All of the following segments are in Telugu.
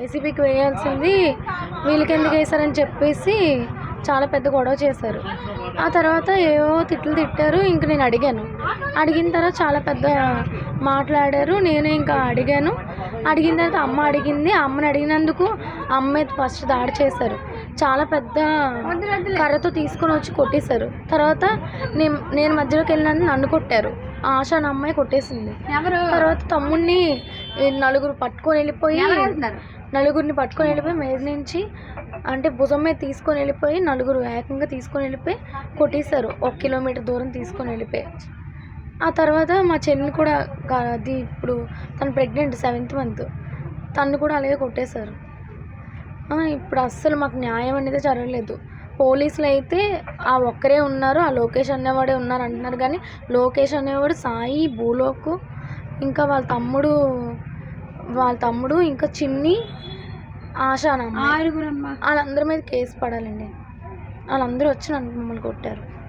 వైసీపీకి వేయాల్సింది వీళ్ళకి ఎందుకు వేశారని చెప్పేసి చాలా పెద్ద గొడవ చేశారు. ఆ తర్వాత ఏవో తిట్లు తిట్టారు ఇంక నేను అడిగాను. అడిగిన తర్వాత చాలా పెద్ద మాట్లాడారు నేను ఇంకా అడిగాను. అడిగిన తర్వాత అమ్మ అడిగింది అమ్మని అడిగినందుకు అమ్మ ఫస్ట్ దాడి చేశారు. చాలా పెద్ద కర్రతో తీసుకొని వచ్చి కొట్టేశారు. తర్వాత నేను నేను మధ్యలోకి వెళ్ళినందుకు నన్ను కొట్టారు. ఆశ అమ్మాయి కొట్టేసింది. ఎవరు? తర్వాత తమ్ముడిని నలుగురు పట్టుకొని వెళ్ళిపోయి నలుగురిని పట్టుకొని వెళ్ళిపోయి మీద నుంచి అంటే భుజం మీద తీసుకొని వెళ్ళిపోయి నలుగురు ఏకంగా తీసుకొని వెళ్ళిపోయి కొట్టేశారు. ఒక కిలోమీటర్ దూరం తీసుకొని వెళ్ళిపోయి. ఆ తర్వాత మా చెల్లిని కూడా అది ఇప్పుడు తను ప్రెగ్నెంట్ సెవెంత్ మంత్ తను కూడా అలాగే కొట్టేశారు. ఇప్పుడు అస్సలు మాకు న్యాయం అనేది జరగలేదు. పోలీసులు అయితే ఆ ఒక్కరే ఉన్నారు ఆ లోకేష్ అనేవాడే ఉన్నారు అంటున్నారు కానీ లోకేష్ అనేవాడు సాయి భూలోకు ఇంకా వాళ్ళ తమ్ముడు వాళ్ళ తమ్ముడు ఇంకా చిన్ని ఆశ అని అమ్మాయి. ఆరుగురమ్మ. వాళ్ళందరి మీద కేసు పడాలండి. వాళ్ళందరూ వచ్చి నన్ను మమ్మల్ని కొట్టారు.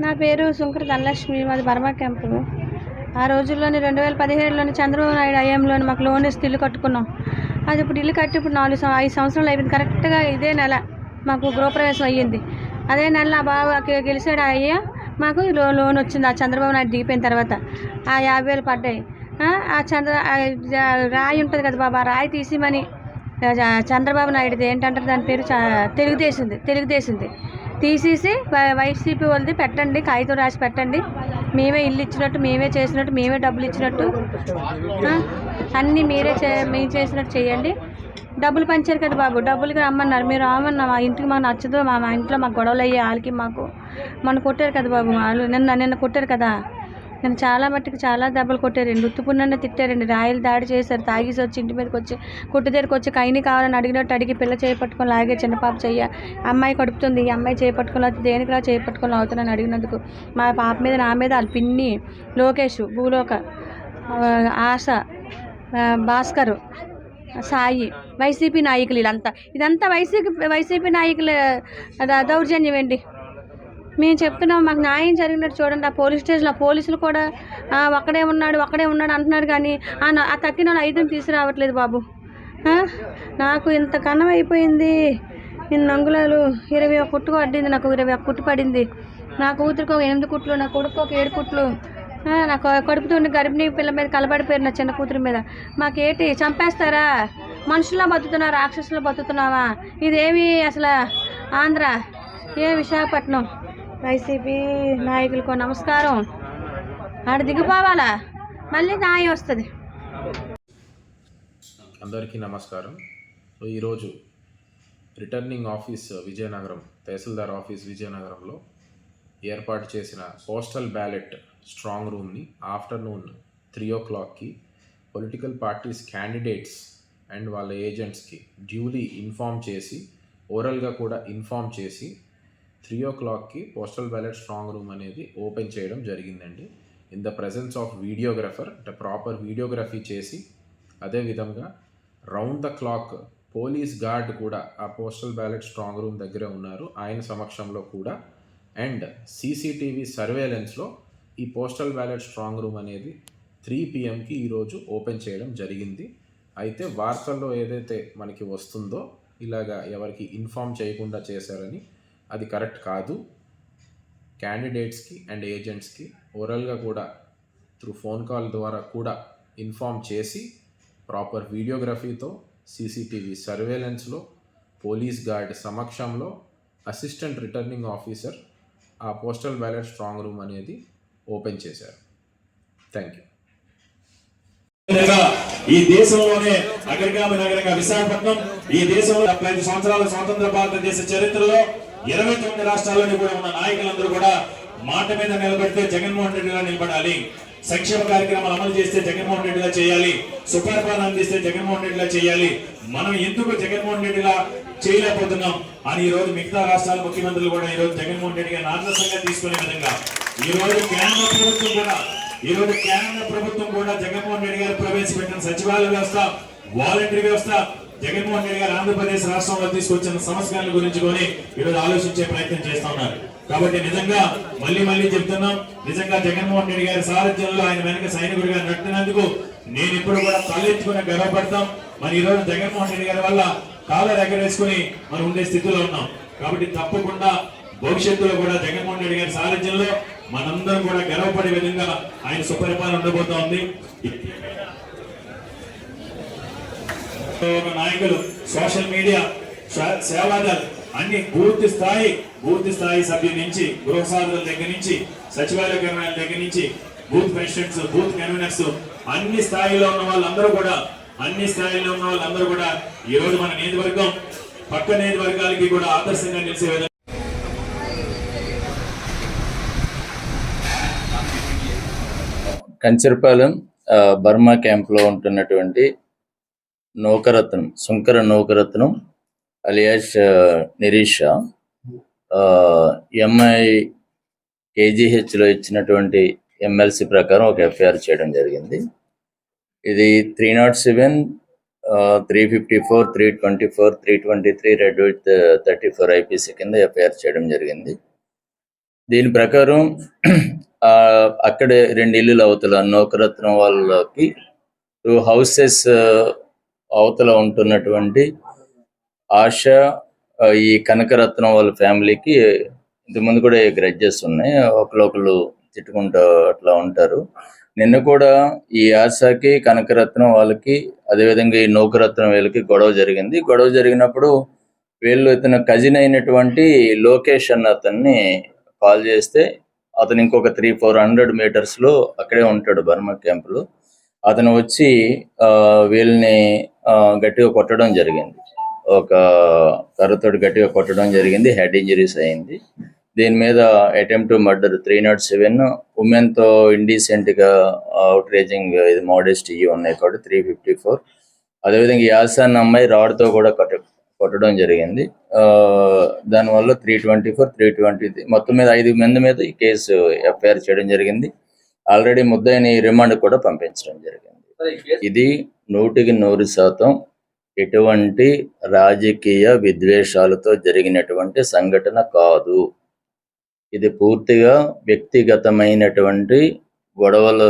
నా పేరు సుంకర ధనలక్ష్మి మాది బర్మా క్యాంపు. ఆ రోజుల్లోని రెండు వేల పదిహేడులోని చంద్రబాబు నాయుడు అయ్యంలోని మాకు లోన్ ఇస్తే ఇల్లు కట్టుకున్నాం. అది ఇప్పుడు ఇల్లు కట్టి ఇప్పుడు నాలుగు సం- ఐదు సంవత్సరాలు అయిపోయింది. కరెక్ట్గా ఇదే నెల మాకు గృహప్రవేశం అయ్యింది. అదే నెల నా గె- గెలిచాడు ఆ అయ్య మాకు లో లోన్ వచ్చింది. ఆ చంద్రబాబు నాయుడు దిగిపోయిన తర్వాత ఆ యాభై వేలు పడ్డాయి. ఆ, చంద్ర రాయి ఉంటుంది కదా బాబా ఆ రాయి తీసిమని చంద్రబాబు నాయుడుది ఏంటంటారు దాని పేరు తెలుగుదేశంది తెలుగుదేశంది. తీసేసి వై- వైసీపీ వాళ్ళది పెట్టండి కాగితం రాసి పెట్టండి. మేమే ఇల్లు ఇచ్చినట్టు మేమే చేసినట్టు మేమే డబ్బులు ఇచ్చినట్టు అన్నీ మీరే చే మేము చేసినట్టు చేయండి. డబ్బులు పంచారు కదా బాబు డబ్బులకి రమ్మన్నారు. మీరు రామన్నా మా ఇంటికి మాకు నచ్చదు మా ఇంట్లో మాకు గొడవలు అయ్యే వాళ్ళకి మాకు మొన్న కొట్టారు కదా బాబు వాళ్ళు నిన్న నిన్న కొట్టారు కదా. నేను చాలా మట్టుకు చాలా దెబ్బలు కొట్టారండి ఉత్తుపున్నన్న తిట్టారండి. రాయలు దాడి చేశారు. తాగేసి వచ్చి ఇంటి మీదకి వచ్చి కొట్టు దగ్గరికి వచ్చి కైని కావాలని అడిగినట్టు అడిగి పిల్ల చేపట్టుకొని లాగే చిన్న పాప చెయ్య అమ్మాయి కడుపుతుంది. ఈ అమ్మాయి చేపట్టుకొని అవుతుంది దేనికి రా చేపట్టుకొని అవుతున్నాను అడిగినందుకు మా పాప మీద నా మీద వాళ్ళ పిన్ని లోకేష్ భూలోక ఆశ భాస్కర్ భాస్కరు సాయి వైసీపీ నాయకులు వీళ్ళంతా. ఇదంతా వైసీపీ వైసీపీ నాయకుల దౌర్జన్యం అండి మేము చెప్తున్నాం మాకు న్యాయం జరిగినట్టు చూడండి. ఆ పోలీస్ స్టేషన్లో పోలీసులు కూడా ఒక్కడే ఉన్నాడు ఒక్కడే ఉన్నాడు అంటున్నారు కానీ ఆ నా- తక్కిన వాళ్ళు ఐదుని తీసుకురావట్లేదు బాబు. నాకు ఇంత కన్నం అయిపోయింది. ఇన్ని అంగుళాలు ఇరవై ఒక కుట్టు పడింది నాకు ఇరవై ఒక కుట్టు పడింది. నా కూతురికి ఒక ఎనిమిది కుట్లు నా కొడుకు ఒక ఏడు కుట్లు. నాకు కడుపుతుండి గర్భిణీ పిల్ల మీద కలబడిపోయారు నా చిన్న కూతురి మీద. మాకేటి చంపేస్తారా? మనుషుల్లో బతుకుతున్నా రాక్షసులో బతుకుతున్నావా? ఇదేమి అసలు ఆంధ్ర? ఏ విశాఖపట్నం? వైసీపీ నాయకులకు నమస్కారం. ఆడ దిగిపోవాలా మళ్ళీ న్యాయం వస్తుంది. అందరికీ నమస్కారం. ఈరోజు returning office Vizianagaram tahsildar office విజయనగరంలో ఏర్పాటు చేసిన పోస్టల్ బ్యాలెట్ స్ట్రాంగ్ రూమ్ని ఆఫ్టర్నూన్ త్రీ ఓ క్లాక్కి పొలిటికల్ పార్టీస్ క్యాండిడేట్స్ అండ్ వాళ్ళ ఏజెంట్స్కి డ్యూలీ ఇన్ఫామ్ చేసి ఓరల్గా కూడా ఇన్ఫామ్ చేసి త్రీ ఓ క్లాక్కి పోస్టల్ బ్యాలెట్ స్ట్రాంగ్ రూమ్ అనేది ఓపెన్ చేయడం జరిగిందండి. In the presence of videographer అంటే ప్రాపర్ వీడియోగ్రఫీ చేసి అదేవిధంగా round the clock police guard కూడా ఆ పోస్టల్ బ్యాలెట్ స్ట్రాంగ్ రూమ్ దగ్గరే ఉన్నారు. ఆయన సమక్షంలో కూడా. అండ్ సీసీటీవీ సర్వేలెన్స్లో ఈ పోస్టల్ బ్యాలెట్ స్ట్రాంగ్ రూమ్ అనేది త్రీ పిఎంకి ఈరోజు ఓపెన్ చేయడం జరిగింది. అయితే వార్తల్లో ఏదైతే మనకి వస్తుందో ఇలాగా ఎవరికి ఇన్ఫామ్ చేయకుండా చేశారని అది కరెక్ట్ కాదు. క్యాండిడేట్స్కి అండ్ ఏజెంట్స్కి ఓరల్గా కూడా త్రూ ఫోన్ కాల్ ద్వారా కూడా ఇన్ఫామ్ చేసి ప్రాపర్ వీడియోగ్రఫీతో సీసీటీవీ సర్వేలెన్స్లో పోలీస్ గార్డ్ సమక్షంలో అసిస్టెంట్ రిటర్నింగ్ ఆఫీసర్ ఆ పోస్టల్ బ్యాలెట్ స్ట్రాంగ్ రూమ్ అనేది ఓపెన్ చేశారు. Thank you. ఈ దేశంలోనే అగ్రగామి నగరంగా విశాఖపట్నం ఈ దేశంలో డెబ్బై సంవత్సరాల స్వాతంత్ర భారతదేశ చరిత్రలో ఇరవై తొమ్మిది రాష్ట్రాల్లోని కూడా ఉన్న నాయకులందరూ కూడా మాట మీద నిలబెడితే జగన్మోహన్ రెడ్డిగా నిలబడాలి. సంక్షేమ కార్యక్రమాలు అమలు చేస్తే జగన్మోహన్ రెడ్డిగా చేయాలి. సుపరిపాలన అందిస్తే జగన్మోహన్ రెడ్డిగా చేయాలి. మనం ఎందుకు జగన్మోహన్ రెడ్డిగా చేయలేకపోతున్నాం అని ఈ రోజు మిగతా రాష్ట్రాల ముఖ్యమంత్రులు కూడా ఈ రోజు జగన్మోహన్ రెడ్డి గారిని ఆదర్శంగా తీసుకునే విధంగా ఈ రోజు కేంద్ర ప్రభుత్వం కూడా ఈ రోజు కేంద్ర ప్రభుత్వం కూడా జగన్మోహన్ రెడ్డి గారు ప్రవేశపెట్టిన సచివాలయ వ్యవస్థ వాలంటరీ వ్యవస్థ జగన్మోహన్ రెడ్డి గారు ఆంధ్రప్రదేశ్ రాష్ట్రంలో తీసుకొచ్చిన సంస్కరణల గురించి కొని ఈరోజు ఆలోచించే ప్రయత్నం చేస్తా ఉన్నారు. కాబట్టి నిజంగా మళ్ళీ మళ్ళీ చెప్తున్నాం నిజంగా జగన్మోహన్ రెడ్డి గారి సారథ్యంలో ఆయన వెనక సైనికుడిగా నట్టినందుకు నేను ఇప్పుడు కూడా తలెత్తుకుని గర్వపడతాం. మరి ఈరోజు జగన్మోహన్ రెడ్డి గారి వల్ల కాలర్ ఎగరేసుకుని మనం ఉండే స్థితిలో ఉన్నాం. కాబట్టి తప్పకుండా భవిష్యత్తులో కూడా జగన్మోహన్ రెడ్డి గారి సారథ్యంలో మనందరం కూడా గర్వపడే విధంగా ఆయన సుపరిపాలన ఉండబోతా ఉంది. నాయకులు సోషల్ మీడియా సే- సేవాదల్ అన్ని పూర్తి స్థాయి పూర్తి స్థాయి సభ్యుల నుంచి గృహ సాధుల దగ్గర నుంచి సచివాలయ కర్మాల దగ్గర నుంచి బూత్ ప్రెసిడెంట్స్ బూత్ కన్వీనర్స్ అన్ని స్థాయిలో ఉన్న వాళ్ళందరూ కూడా అన్ని స్థాయిలో ఉన్న వాళ్ళందరూ కూడా ఈ రోజు మన నియోజకవర్గం పక్క నియోజకవర్గాలకి కూడా ఆదర్శంగా నిలిచే విధంగా కంచరపాలెం ఆ, బర్మా క్యాంప్లో ఉంటున్నటువంటి నౌకరత్నం శంకర నౌకరత్నం అలియాస్ ఆ, నిరీష ఎంఐ కేజీహెచ్లో ఇచ్చినటువంటి ఎమ్మెల్సీ ప్రకారం ఒక ఎఫ్ఐఆర్ చేయడం జరిగింది. ఇది three not seven three fifty four three twenty four three twenty three read with thirty four IPC కింద ఎఫ్ఐఆర్ చేయడం జరిగింది. దీని ప్రకారం ఆ, అక్కడే రెండు ఇల్లులు అవతల నౌకరత్నం వాళ్ళకి టూ హౌసెస్ అవతల ఉంటున్నటువంటి ఆశ ఈ కనకరత్నం వాళ్ళ ఫ్యామిలీకి ఇంతకుముందు కూడా గ్రడ్జెస్ ఉన్నాయి. ఒకళ్ళొకళ్ళు తిట్టుకుంటూ అట్లా ఉంటారు. నిన్న కూడా ఈ ఆశకి కనకరత్నం వాళ్ళకి అదేవిధంగా ఈ నౌకరత్నం వీళ్ళకి గొడవ జరిగింది. గొడవ జరిగినప్పుడు వీళ్ళు ఇతను కజిన్ అయినటువంటి లోకేష్ అన్న అతన్ని కాల్ చేస్తే అతను ఇంకొక త్రీ ఫోర్ హండ్రెడ్ మీటర్స్లో అక్కడే ఉంటాడు బర్మా క్యాంప్లో. అతను వచ్చి ఆ, వీళ్ళని గట్టిగా కొట్టడం జరిగింది. ఒక కర్రతోటి గట్టిగా కొట్టడం జరిగింది. హెడ్ ఇంజరీస్ అయింది. దీని మీద attempt to murder three not seven. ఉమెన్తో ఇండీసెంట్గా అవుట్ రేజింగ్ ఇది మోడెస్ట్ ఇవి ఉన్నాయి కాబట్టి త్రీ ఫిఫ్టీ ఫోర్. అదేవిధంగా యాసాన్ అమ్మాయి రాడ్తో కూడా కొట్ట కొట్టడం జరిగింది. ఆ, దానివల్ల three twenty four three twenty మొత్తం మీద ఐదు మంది మీద ఈ కేసు ఎఫ్ఐఆర్ చేయడం జరిగింది. ఆల్రెడీ ముద్దాయిని రిమాండ్ కూడా పంపించడం జరిగింది. ఇది నూటికి నూరు శాతం ఎటువంటి రాజకీయ విద్వేషాలతో జరిగినటువంటి సంఘటన కాదు. ఇది పూర్తిగా వ్యక్తిగతమైనటువంటి గొడవల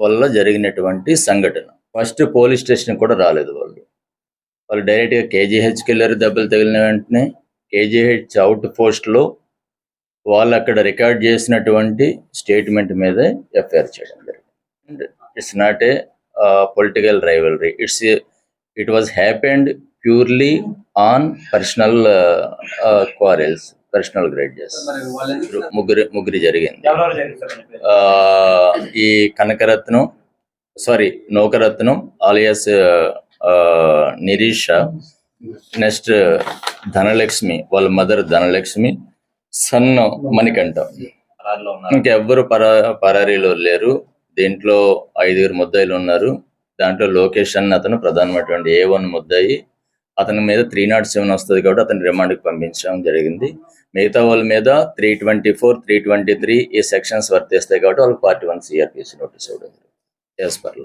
వల్ల జరిగినటువంటి సంఘటన. ఫస్ట్ పోలీస్ స్టేషన్ కూడా రాలేదు వాళ్ళు. వాళ్ళు డైరెక్ట్గా కేజీహెచ్కి వెళ్ళారు దెబ్బలు తగిలిన వెంటనే కేజీహెచ్ అవుట్ పోస్ట్లో వాళ్ళు అక్కడ రికార్డ్ చేసినటువంటి స్టేట్మెంట్ మీద ఎఫ్ఐఆర్ చేయడం జరిగింది. It's not a political rivalry it's it was happened purely on personal quarrels personal grudges ముగ్గురు ముగ్గురు జరిగింది. ఈ Kanakaratnam sorry Naukaratnam alias Nirisha next Dhanalakshmi వాళ్ళ మదర్ ధనలక్ష్మి సన్ మణికంఠ. ఇంకెవ్వరు పరా పరారీలో లేరు. దీంట్లో ఐదుగురు ముద్దాయిలు ఉన్నారు. దాంట్లో లోకేష్ అన్న అతను ప్రధానమైనటువంటి ఏ వన్ ముద్దాయి. అతని మీద త్రీ నాట్ సెవెన్ వస్తుంది కాబట్టి అతని రిమాండ్కి పంపించడం జరిగింది. మిగతా వాళ్ళ మీద three twenty four three twenty three ఈ సెక్షన్స్ వర్తిస్తాయి కాబట్టి వాళ్ళు పార్టీ వన్ సిఆర్పిసి నోటీస్ ఇవ్వడం జరిగింది. Yes per